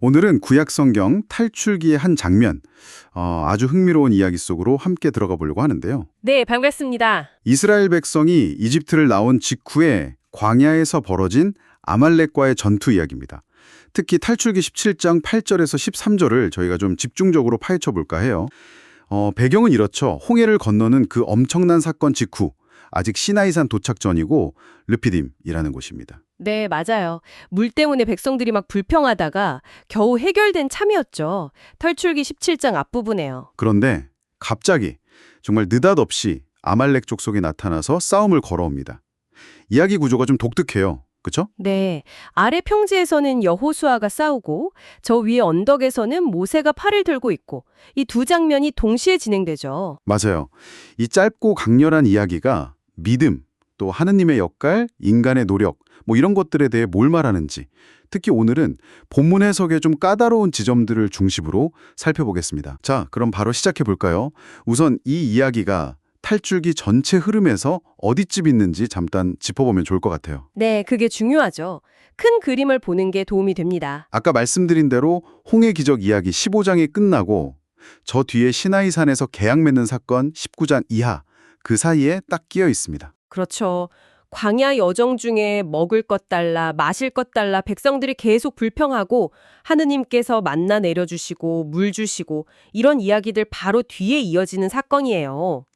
오늘은 구약 성경 탈출기의 한 장면, 어, 아주 흥미로운 이야기 속으로 함께 들어가 보려고 하는데요. 네, 반갑습니다. 이스라엘 백성이 이집트를 나온 직후에 광야에서 벌어진 아말렉과의 전투 이야기입니다. 특히 탈출기 17장 8절에서 13절을 저희가 좀 집중적으로 파헤쳐 볼까 해요. 어, 배경은 이렇죠. 홍해를 건너는 그 엄청난 사건 직후, 아직 시나이산 도착 전이고 르피딤이라는 곳입니다. 네, 맞아요. 물 때문에 백성들이 막 불평하다가 겨우 해결된 참이었죠. 탈출기 17장 앞부분에요. 그런데 갑자기 정말 느닷없이 아말렉 족속이 나타나서 싸움을 걸어옵니다. 이야기 구조가 좀 독특해요. 그쵸? 네, 아래 평지에서는 여호수아가 싸우고 저 위에 언덕에서는 모세가 팔을 들고 있고 이 두 장면이 동시에 진행되죠. 맞아요. 이 짧고 강렬한 이야기가 믿음, 또 하느님의 역할, 인간의 노력, 뭐 이런 것들에 대해 뭘 말하는지, 특히 오늘은 본문 해석의 좀 까다로운 지점들을 중심으로 살펴보겠습니다. 자, 그럼 바로 시작해 볼까요? 우선 이 이야기가 탈출기 전체 흐름에서 어디쯤 있는지 잠깐 짚어보면 좋을 것 같아요. 네, 그게 중요하죠. 큰 그림을 보는 게 도움이 됩니다. 아까 말씀드린 대로 홍해 기적 이야기 15장이 끝나고 저 뒤에 시나이 산에서 계약 맺는 사건 19장 이하 그 사이에 딱 끼어 있습니다. 그렇죠. 광야 여정 중에 먹을 것 달라, 마실 것 달라 백성들이 계속 불평하고 하느님께서 만나 내려주시고 물 주시고 이런 이야기들 바로 뒤에 이어지는 사건이에요.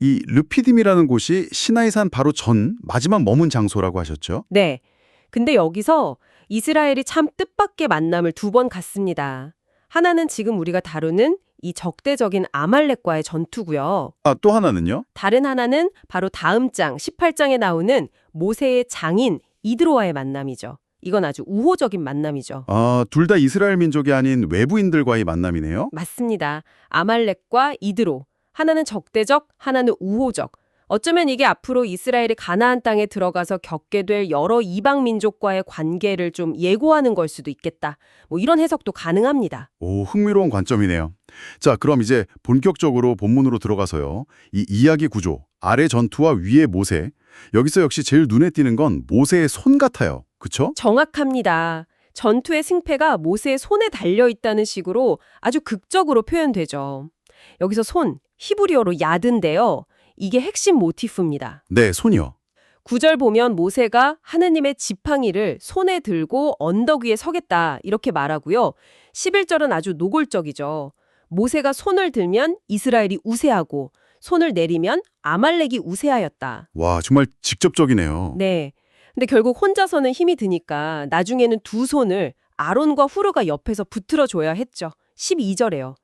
이 르피딤이라는 곳이 시나이산 바로 전 마지막 머문 장소라고 하셨죠? 네. 근데 여기서 이스라엘이 참 뜻밖의 만남을 두 번 갖습니다. 하나는 지금 우리가 다루는 이 적대적인 아말렉과의 전투고요. 아, 또 하나는요? 다른 하나는 바로 다음 장 18장에 나오는 모세의 장인 이드로와의 만남이죠. 이건 아주 우호적인 만남이죠. 아, 둘 다 이스라엘 민족이 아닌 외부인들과의 만남이네요. 맞습니다. 아말렉과 이드로. 하나는 적대적, 하나는 우호적. 어쩌면 이게 앞으로 이스라엘이 가나안 땅에 들어가서 겪게 될 여러 이방 민족과의 관계를 좀 예고하는 걸 수도 있겠다. 뭐 이런 해석도 가능합니다. 오, 흥미로운 관점이네요. 자, 그럼 이제 본격적으로 본문으로 들어가서요. 이 이야기 구조, 아래 전투와 위의 모세. 여기서 역시 제일 눈에 띄는 건 모세의 손 같아요. 그쵸? 정확합니다. 전투의 승패가 모세의 손에 달려 있다는 식으로 아주 극적으로 표현되죠. 여기서 손, 히브리어로 야드인데요. 이게 핵심 모티프입니다. 네, 손이요. 구절 보면 모세가 하느님의 지팡이를 손에 들고 언덕 위에 서겠다 이렇게 말하고요. 11절은 아주 노골적이죠. 모세가 손을 들면 이스라엘이 우세하고 손을 내리면 아말렉이 우세하였다. 와, 정말 직접적이네요. 네. 근데 결국 혼자서는 힘이 드니까 나중에는 두 손을 아론과 후르가 옆에서 붙들어 줘야 했죠. 12절에요.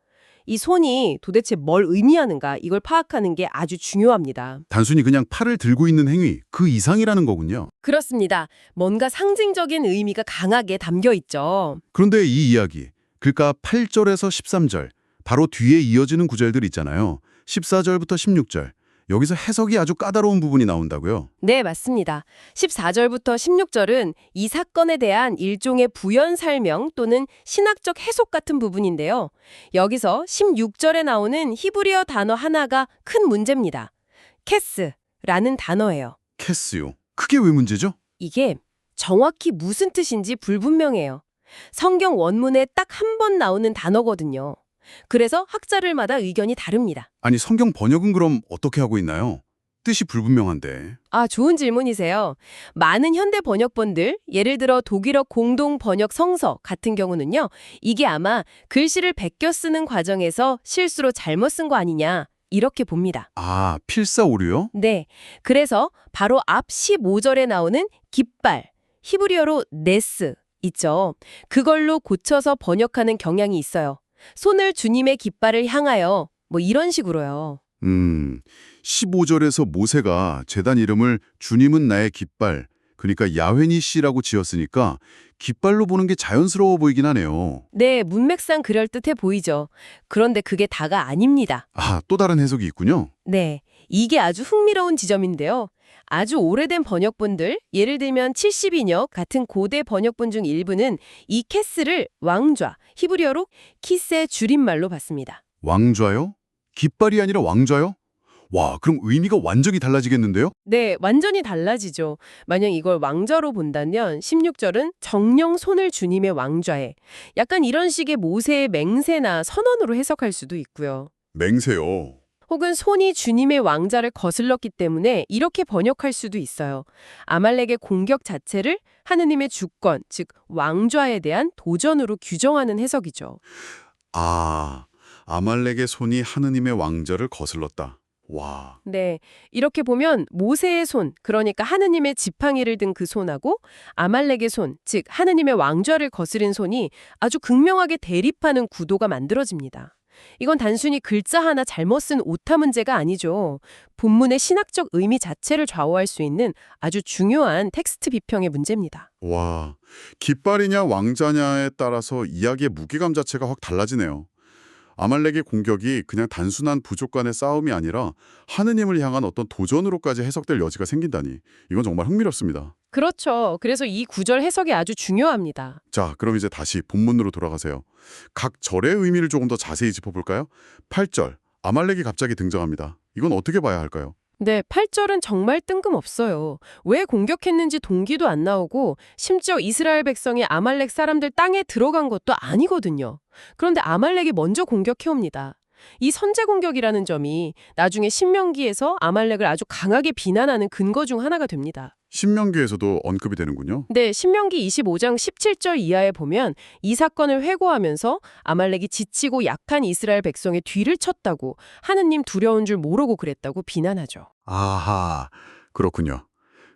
이 손이 도대체 뭘 의미하는가 이걸 파악하는 게 아주 중요합니다. 단순히 그냥 팔을 들고 있는 행위, 그 이상이라는 거군요. 그렇습니다. 뭔가 상징적인 의미가 강하게 담겨 있죠. 그런데 이 이야기, 그러니까 8절에서 13절, 바로 뒤에 이어지는 구절들 있잖아요. 14절부터 16절. 여기서 해석이 아주 까다로운 부분이 나온다고요. 네, 맞습니다. 14절부터 16절은 이 사건에 대한 일종의 부연 설명 또는 신학적 해석 같은 부분인데요. 여기서 16절에 나오는 히브리어 단어 하나가 큰 문제입니다. 캐스라는 단어예요. 캐스요. 그게 왜 문제죠? 이게 정확히 무슨 뜻인지 불분명해요. 성경 원문에 딱 한 번 나오는 단어거든요. 그래서 학자들마다 의견이 다릅니다. 아니 성경 번역은 그럼 어떻게 하고 있나요? 뜻이 불분명한데. 아, 좋은 질문이세요. 많은 현대 번역본들, 예를 들어 독일어 공동 번역 성서 같은 경우는요, 이게 아마 글씨를 베껴 쓰는 과정에서 실수로 잘못 쓴 거 아니냐, 이렇게 봅니다. 아, 필사 오류요? 네. 그래서 바로 앞 15절에 나오는 깃발, 히브리어로 네스 있죠. 그걸로 고쳐서 번역하는 경향이 있어요. 손을 주님의 깃발을 향하여, 뭐 이런 식으로요. 음, 15절에서 모세가 재단 이름을 주님은 나의 깃발, 그러니까 야훼니 씨라고 지었으니까 깃발로 보는 게 자연스러워 보이긴 하네요. 네, 문맥상 그럴듯해 보이죠. 그런데 그게 다가 아닙니다. 아, 또 다른 해석이 있군요. 네, 이게 아주 흥미로운 지점인데요. 아주 오래된 번역본들, 예를 들면 72녀 같은 고대 번역본 중 일부는 이 캐스를 왕좌, 히브리어로 키스의 줄임말로 봤습니다. 왕좌요? 깃발이 아니라 왕좌요? 와, 그럼 의미가 완전히 달라지겠는데요? 네, 완전히 달라지죠. 만약 이걸 왕좌로 본다면 16절은 정령 손을 주님의 왕좌에 약간 이런 식의 모세의 맹세나 선언으로 해석할 수도 있고요. 맹세요. 혹은 손이 주님의 왕자를 거슬렀기 때문에 이렇게 번역할 수도 있어요. 아말렉의 공격 자체를 하느님의 주권, 즉 왕좌에 대한 도전으로 규정하는 해석이죠. 아, 아말렉의 손이 하느님의 왕좌를 거슬렀다. 와, 네, 이렇게 보면 모세의 손, 그러니까 하느님의 지팡이를 든 그 손하고 아말렉의 손, 즉 하느님의 왕좌를 거스른 손이 아주 극명하게 대립하는 구도가 만들어집니다. 이건 단순히 글자 하나 잘못 쓴 오타 문제가 아니죠. 본문의 신학적 의미 자체를 좌우할 수 있는 아주 중요한 텍스트 비평의 문제입니다. 와, 깃발이냐 왕자냐에 따라서 이야기의 무게감 자체가 확 달라지네요. 아말렉의 공격이 그냥 단순한 부족 간의 싸움이 아니라 하느님을 향한 어떤 도전으로까지 해석될 여지가 생긴다니 이건 정말 흥미롭습니다. 그렇죠. 그래서 이 구절 해석이 아주 중요합니다. 자, 그럼 이제 다시 본문으로 돌아가세요. 각 절의 의미를 조금 더 자세히 짚어볼까요? 8절, 아말렉이 갑자기 등장합니다. 이건 어떻게 봐야 할까요? 네, 8절은 정말 뜬금없어요. 왜 공격했는지 동기도 안 나오고 심지어 이스라엘 백성이 아말렉 사람들 땅에 들어간 것도 아니거든요. 그런데 아말렉이 먼저 공격해옵니다. 이 선제 공격이라는 점이 나중에 신명기에서 아말렉을 아주 강하게 비난하는 근거 중 하나가 됩니다. 신명기에서도 언급이 되는군요. 네, 신명기 25장 17절 이하에 보면 이 사건을 회고하면서 아말렉이 지치고 약한 이스라엘 백성의 뒤를 쳤다고 하느님 두려운 줄 모르고 그랬다고 비난하죠. 아하, 그렇군요.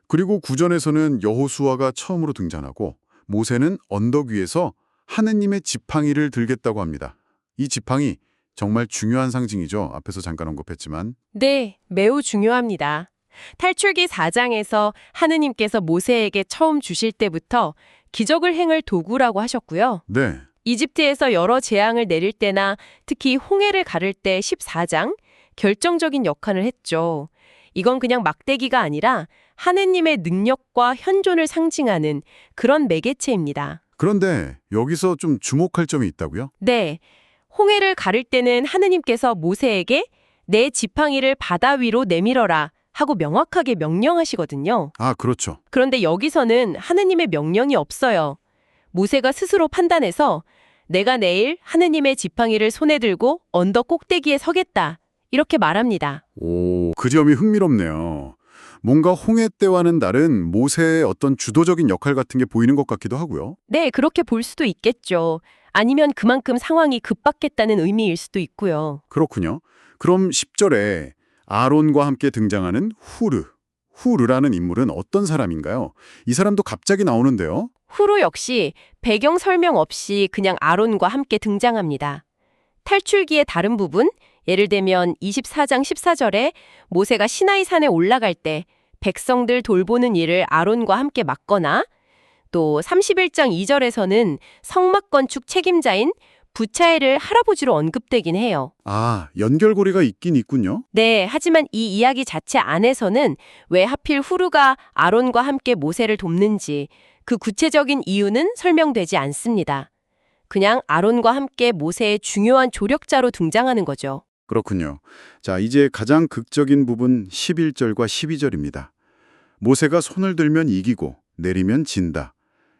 그리고 구전에서는 여호수아가 처음으로 등장하고 모세는 언덕 위에서 하느님의 지팡이를 들겠다고 합니다. 이 지팡이 정말 중요한 상징이죠. 앞에서 잠깐 언급했지만. 네, 매우 중요합니다. 탈출기 4장에서 하느님께서 모세에게 처음 주실 때부터 기적을 행할 도구라고 하셨고요. 네. 이집트에서 여러 재앙을 내릴 때나 특히 홍해를 가를 때 14장 결정적인 역할을 했죠. 이건 그냥 막대기가 아니라 하느님의 능력과 현존을 상징하는 그런 매개체입니다. 그런데 여기서 좀 주목할 점이 있다고요? 네. 홍해를 가를 때는 하느님께서 모세에게 내 지팡이를 바다 위로 내밀어라 하고 명확하게 명령하시거든요. 아, 그렇죠. 그런데 여기서는 하느님의 명령이 없어요. 모세가 스스로 판단해서 내가 내일 하느님의 지팡이를 손에 들고 언덕 꼭대기에 서겠다. 이렇게 말합니다. 오, 그 점이 흥미롭네요. 뭔가 홍해 때와는 다른 모세의 어떤 주도적인 역할 같은 게 보이는 것 같기도 하고요. 네, 그렇게 볼 수도 있겠죠. 아니면 그만큼 상황이 급박했다는 의미일 수도 있고요. 그렇군요. 그럼 10절에 아론과 함께 등장하는 후르. 후르라는 인물은 어떤 사람인가요? 이 사람도 갑자기 나오는데요. 후로 역시 배경 설명 없이 그냥 아론과 함께 등장합니다. 탈출기의 다른 부분, 예를 들면 24장 14절에 모세가 시나이 산에 올라갈 때 백성들 돌보는 일을 아론과 함께 맡거나 또 31장 2절에서는 성막 건축 책임자인 부차엘을 할아버지로 언급되긴 해요. 아, 연결고리가 있긴 있군요. 네, 하지만 이 이야기 자체 안에서는 왜 하필 후루가 아론과 함께 모세를 돕는지 그 구체적인 이유는 설명되지 않습니다. 그냥 아론과 함께 모세의 중요한 조력자로 등장하는 거죠. 그렇군요. 자, 이제 가장 극적인 부분 11절과 12절입니다. 모세가 손을 들면 이기고 내리면 진다.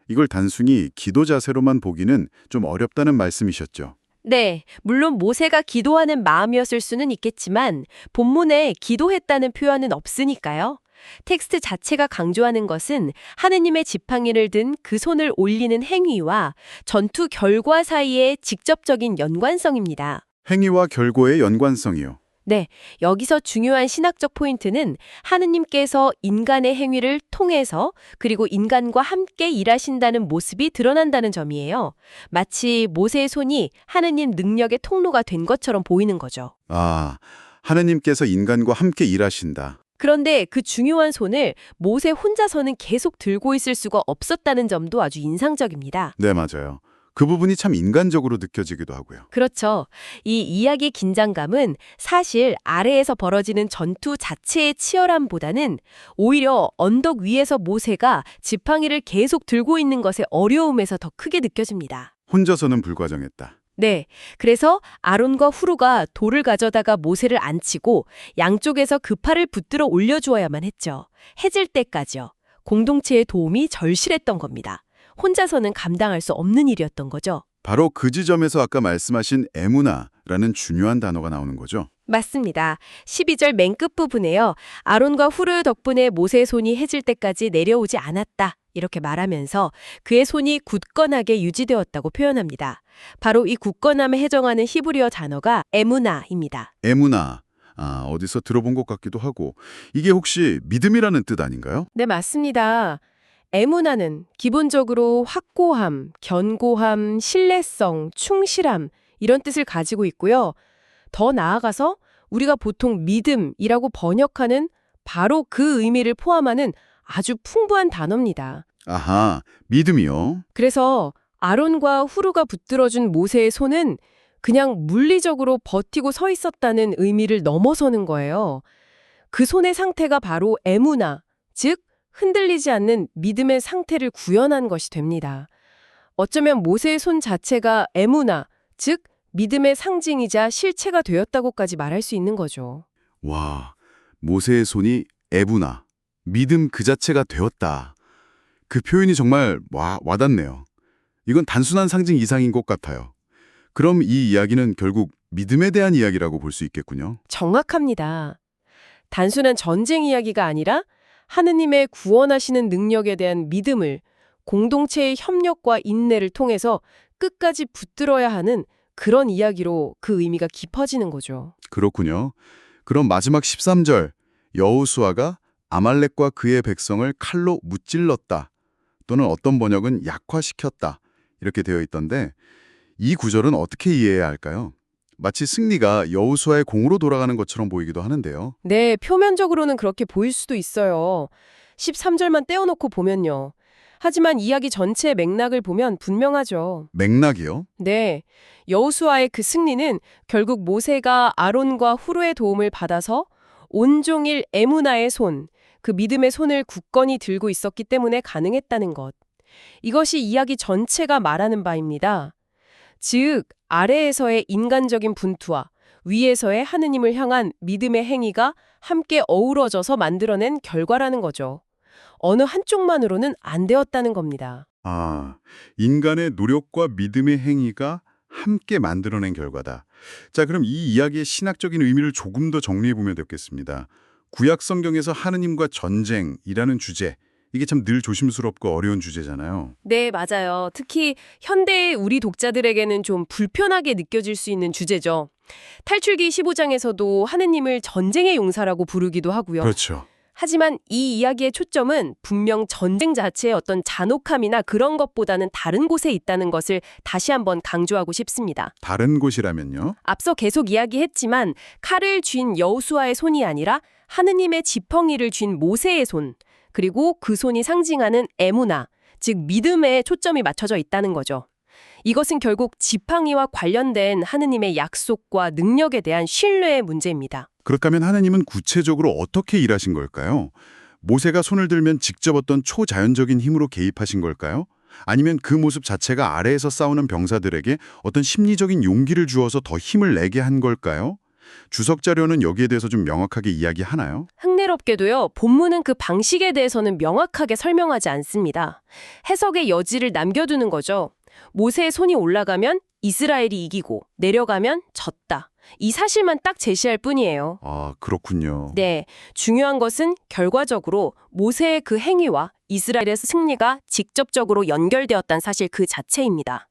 이걸 단순히 기도 자세로만 보기는 좀 어렵다는 말씀이셨죠. 네, 물론 모세가 기도하는 마음이었을 수는 있겠지만 본문에 기도했다는 표현은 없으니까요. 텍스트 자체가 강조하는 것은 하느님의 지팡이를 든 그 손을 올리는 행위와 전투 결과 사이의 직접적인 연관성입니다. 행위와 결과의 연관성이요. 네, 여기서 중요한 신학적 포인트는 하느님께서 인간의 행위를 통해서 그리고 인간과 함께 일하신다는 모습이 드러난다는 점이에요. 마치 모세의 손이 하느님 능력의 통로가 된 것처럼 보이는 거죠. 아, 하느님께서 인간과 함께 일하신다. 그런데 그 중요한 손을 모세 혼자서는 계속 들고 있을 수가 없었다는 점도 아주 인상적입니다. 네, 맞아요. 그 부분이 참 인간적으로 느껴지기도 하고요. 그렇죠. 이 이야기의 긴장감은 사실 아래에서 벌어지는 전투 자체의 치열함보다는 오히려 언덕 위에서 모세가 지팡이를 계속 들고 있는 것의 어려움에서 더 크게 느껴집니다. 혼자서는 불가정했다. 네. 그래서 아론과 후루가 돌을 가져다가 모세를 앉히고 양쪽에서 그 팔을 붙들어 올려주어야만 했죠. 해질 때까지요. 공동체의 도움이 절실했던 겁니다. 혼자서는 감당할 수 없는 일이었던 거죠. 바로 그 지점에서 아까 말씀하신 에무나라는 중요한 단어가 나오는 거죠. 맞습니다. 12절 맨 끝부분에요. 아론과 후르 덕분에 모세의 손이 해질 때까지 내려오지 않았다. 이렇게 말하면서 그의 손이 굳건하게 유지되었다고 표현합니다. 바로 이 굳건함을 해정하는 히브리어 단어가 에무나입니다. 에무나. 아, 어디서 들어본 것 같기도 하고. 이게 혹시 믿음이라는 뜻 아닌가요? 네, 맞습니다. 에무나는 기본적으로 확고함, 견고함, 신뢰성, 충실함 이런 뜻을 가지고 있고요. 더 나아가서 우리가 보통 믿음이라고 번역하는 바로 그 의미를 포함하는 아주 풍부한 단어입니다. 아하, 믿음이요. 그래서 아론과 후루가 붙들어준 모세의 손은 그냥 물리적으로 버티고 서 있었다는 의미를 넘어서는 거예요. 그 손의 상태가 바로 에무나, 즉 흔들리지 않는 믿음의 상태를 구현한 것이 됩니다. 어쩌면 모세의 손 자체가 에무나, 즉 믿음의 상징이자 실체가 되었다고까지 말할 수 있는 거죠. 와, 모세의 손이 에부나, 믿음 그 자체가 되었다. 그 표현이 정말 와, 와닿네요. 이건 단순한 상징 이상인 것 같아요. 그럼 이 이야기는 결국 믿음에 대한 이야기라고 볼 수 있겠군요. 정확합니다. 단순한 전쟁 이야기가 아니라 하느님의 구원하시는 능력에 대한 믿음을 공동체의 협력과 인내를 통해서 끝까지 붙들어야 하는 그런 이야기로 그 의미가 깊어지는 거죠. 그렇군요. 그럼 마지막 13절, 여호수아가 아말렉과 그의 백성을 칼로 무찔렀다. 또는 어떤 번역은 약화시켰다. 이렇게 되어 있던데 이 구절은 어떻게 이해해야 할까요? 마치 승리가 여호수아의 공으로 돌아가는 것처럼 보이기도 하는데요. 네, 표면적으로는 그렇게 보일 수도 있어요. 13절만 떼어놓고 보면요. 하지만 이야기 전체의 맥락을 보면 분명하죠. 맥락이요? 네, 여호수아의 그 승리는 결국 모세가 아론과 후루의 도움을 받아서 온종일 에무나의 손, 그 믿음의 손을 굳건히 들고 있었기 때문에 가능했다는 것. 이것이 이야기 전체가 말하는 바입니다. 즉, 아래에서의 인간적인 분투와 위에서의 하느님을 향한 믿음의 행위가 함께 어우러져서 만들어낸 결과라는 거죠. 어느 한쪽만으로는 안 되었다는 겁니다. 아, 인간의 노력과 믿음의 행위가 함께 만들어낸 결과다. 자, 그럼 이 이야기의 신학적인 의미를 조금 더 정리해 보면 되겠습니다. 구약 성경에서 하느님과 전쟁이라는 주제, 이게 참 늘 조심스럽고 어려운 주제잖아요. 네, 맞아요. 특히 현대의 우리 독자들에게는 좀 불편하게 느껴질 수 있는 주제죠. 탈출기 15장에서도 하느님을 전쟁의 용사라고 부르기도 하고요. 그렇죠. 하지만 이 이야기의 초점은 분명 전쟁 자체의 어떤 잔혹함이나 그런 것보다는 다른 곳에 있다는 것을 다시 한번 강조하고 싶습니다. 다른 곳이라면요? 앞서 계속 이야기했지만 칼을 쥔 여호수아의 손이 아니라 하느님의 지팡이를 쥔 모세의 손, 그리고 그 손이 상징하는 에무나, 즉 믿음에 초점이 맞춰져 있다는 거죠. 이것은 결국 지팡이와 관련된 하느님의 약속과 능력에 대한 신뢰의 문제입니다. 그렇다면 하나님은 구체적으로 어떻게 일하신 걸까요? 모세가 손을 들면 직접 어떤 초자연적인 힘으로 개입하신 걸까요? 아니면 그 모습 자체가 아래에서 싸우는 병사들에게 어떤 심리적인 용기를 주어서 더 힘을 내게 한 걸까요? 주석 자료는 여기에 대해서 좀 명확하게 이야기하나요? 흥미롭게도요, 본문은 그 방식에 대해서는 명확하게 설명하지 않습니다. 해석의 여지를 남겨두는 거죠. 모세의 손이 올라가면 이스라엘이 이기고 내려가면 졌다. 이 사실만 딱 제시할 뿐이에요. 아, 그렇군요. 네, 중요한 것은 결과적으로 모세의 그 행위와 이스라엘의 승리가 직접적으로 연결되었다는 사실 그 자체입니다.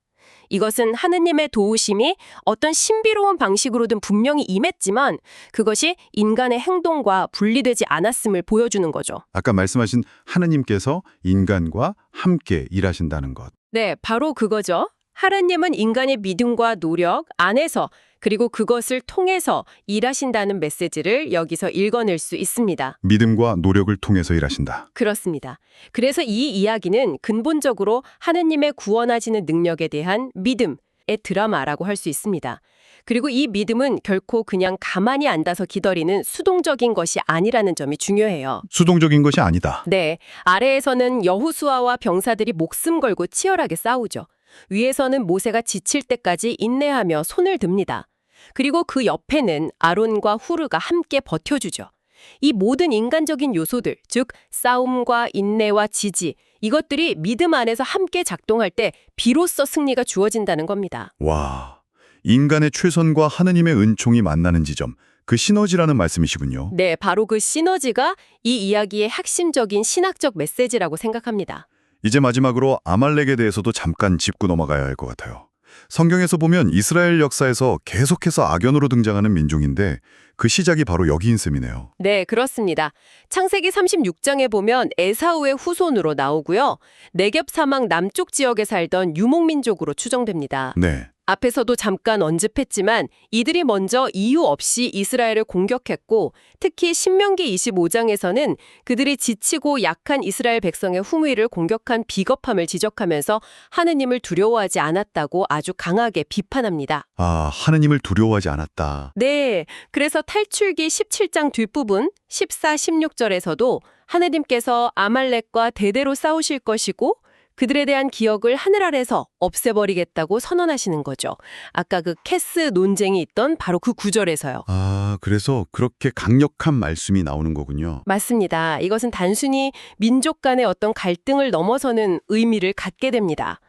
이것은 하느님의 도우심이 어떤 신비로운 방식으로든 분명히 임했지만 그것이 인간의 행동과 분리되지 않았음을 보여주는 거죠. 아까 말씀하신 하느님께서 인간과 함께 일하신다는 것. 네, 바로 그거죠. 하느님은 인간의 믿음과 노력 안에서 그리고 그것을 통해서 일하신다는 메시지를 여기서 읽어낼 수 있습니다. 믿음과 노력을 통해서 일하신다. 그렇습니다. 그래서 이 이야기는 근본적으로 하느님의 구원하시는 능력에 대한 믿음의 드라마라고 할 수 있습니다. 그리고 이 믿음은 결코 그냥 가만히 앉아서 기다리는 수동적인 것이 아니라는 점이 중요해요. 수동적인 것이 아니다. 네, 아래에서는 여호수아와 병사들이 목숨 걸고 치열하게 싸우죠. 위에서는 모세가 지칠 때까지 인내하며 손을 듭니다. 그리고 그 옆에는 아론과 후르가 함께 버텨주죠. 이 모든 인간적인 요소들, 즉 싸움과 인내와 지지, 이것들이 믿음 안에서 함께 작동할 때 비로소 승리가 주어진다는 겁니다. 와, 인간의 최선과 하느님의 은총이 만나는 지점, 그 시너지라는 말씀이시군요. 네, 바로 그 시너지가 이 이야기의 핵심적인 신학적 메시지라고 생각합니다. 이제 마지막으로 아말렉에 대해서도 잠깐 짚고 넘어가야 할 것 같아요. 성경에서 보면 이스라엘 역사에서 계속해서 악연으로 등장하는 민족인데 그 시작이 바로 여기인 셈이네요. 네, 그렇습니다. 창세기 36장에 보면 에사우의 후손으로 나오고요. 내겹 사막 남쪽 지역에 살던 유목민족으로 추정됩니다. 네. 앞에서도 잠깐 언급했지만 이들이 먼저 이유 없이 이스라엘을 공격했고 특히 신명기 25장에서는 그들이 지치고 약한 이스라엘 백성의 후위를 공격한 비겁함을 지적하면서 하느님을 두려워하지 않았다고 아주 강하게 비판합니다. 아, 하느님을 두려워하지 않았다. 네, 그래서 탈출기 17장 뒷부분 14, 16절에서도 하느님께서 아말렉과 대대로 싸우실 것이고 그들에 대한 기억을 하늘 아래서 없애버리겠다고 선언하시는 거죠. 아까 그 캐스 논쟁이 있던 바로 그 구절에서요. 아, 그래서 그렇게 강력한 말씀이 나오는 거군요. 맞습니다. 이것은 단순히 민족 간의 어떤 갈등을 넘어서는 의미를 갖게 됩니다.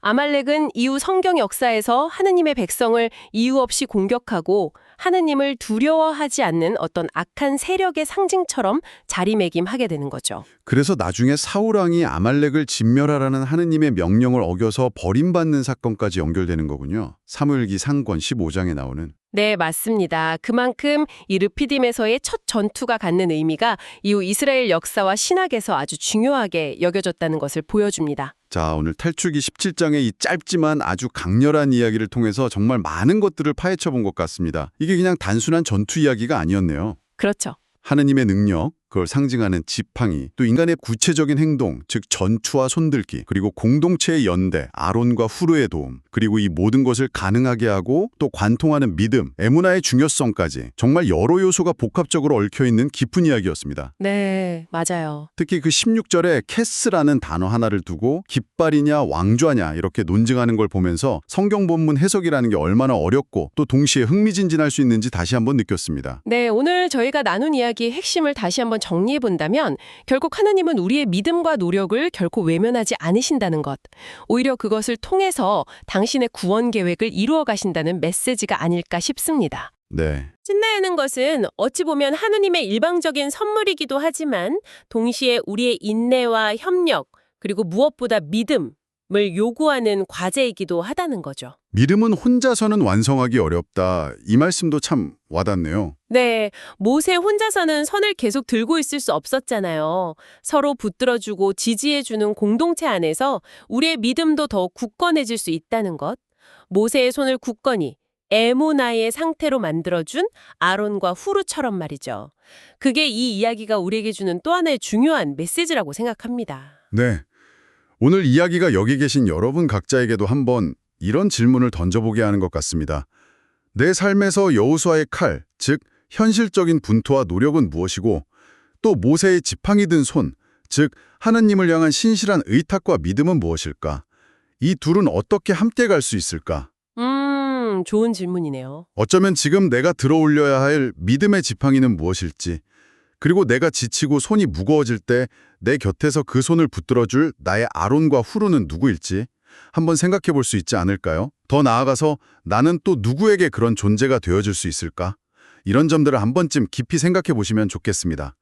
아말렉은 이후 성경 역사에서 하느님의 백성을 이유 없이 공격하고 하느님을 두려워하지 않는 어떤 악한 세력의 상징처럼 자리매김하게 되는 거죠. 그래서 나중에 사울왕이 아말렉을 진멸하라는 하느님의 명령을 어겨서 버림받는 사건까지 연결되는 거군요. 사무엘기 상권 15장에 나오는. 네, 맞습니다. 그만큼 이 르피딤에서의 첫 전투가 갖는 의미가 이후 이스라엘 역사와 신학에서 아주 중요하게 여겨졌다는 것을 보여줍니다. 자, 오늘 탈출기 17장의 이 짧지만 아주 강렬한 이야기를 통해서 정말 많은 것들을 파헤쳐 본 것 같습니다. 이게 그냥 단순한 전투 이야기가 아니었네요. 그렇죠. 하느님의 능력, 그걸 상징하는 지팡이, 또 인간의 구체적인 행동, 즉 전투와 손들기, 그리고 공동체의 연대, 아론과 후르의 도움, 그리고 이 모든 것을 가능하게 하고 또 관통하는 믿음, 에무나의 중요성까지 정말 여러 요소가 복합적으로 얽혀있는 깊은 이야기였습니다. 네, 맞아요. 특히 그 16절에 캐스라는 단어 하나를 두고 깃발이냐 왕좌냐 이렇게 논증하는 걸 보면서 성경 본문 해석이라는 게 얼마나 어렵고 또 동시에 흥미진진할 수 있는지 다시 한번 느꼈습니다. 네, 오늘 저희가 나눈 이야기의 핵심을 다시 한번 정리해 본다면 결국 하나님은 우리의 믿음과 노력을 결코 외면하지 않으신다는 것. 오히려 그것을 통해서 당신의 구원 계획을 이루어 가신다는 메시지가 아닐까 싶습니다. 네. 찐나야는 것은 어찌 보면 하느님의 일방적인 선물이기도 하지만 동시에 우리의 인내와 협력 그리고 무엇보다 믿음 을 요구하는 과제이기도 하다는 거죠. 믿음은 혼자서는 완성하기 어렵다. 이 말씀도 참 와닿네요. 네, 모세 혼자서는 선을 계속 들고 있을 수 없었잖아요. 서로 붙들어주고 지지해주는 공동체 안에서 우리의 믿음도 더 굳건해질 수 있다는 것. 모세의 손을 굳건히 에모나의 상태로 만들어준 아론과 후르처럼 말이죠. 그게 이 이야기가 우리에게 주는 또 하나의 중요한 메시지라고 생각합니다. 네. 오늘 이야기가 여기 계신 여러분 각자에게도 한번 이런 질문을 던져보게 하는 것 같습니다. 내 삶에서 여호수아의 칼, 즉 현실적인 분투와 노력은 무엇이고 또 모세의 지팡이 든 손, 즉 하나님을 향한 신실한 의탁과 믿음은 무엇일까? 이 둘은 어떻게 함께 갈 수 있을까? 음, 좋은 질문이네요. 어쩌면 지금 내가 들어올려야 할 믿음의 지팡이는 무엇일지, 그리고 내가 지치고 손이 무거워질 때 내 곁에서 그 손을 붙들어줄 나의 아론과 후루는 누구일지 한번 생각해 볼 수 있지 않을까요? 더 나아가서 나는 또 누구에게 그런 존재가 되어줄 수 있을까? 이런 점들을 한 번쯤 깊이 생각해 보시면 좋겠습니다.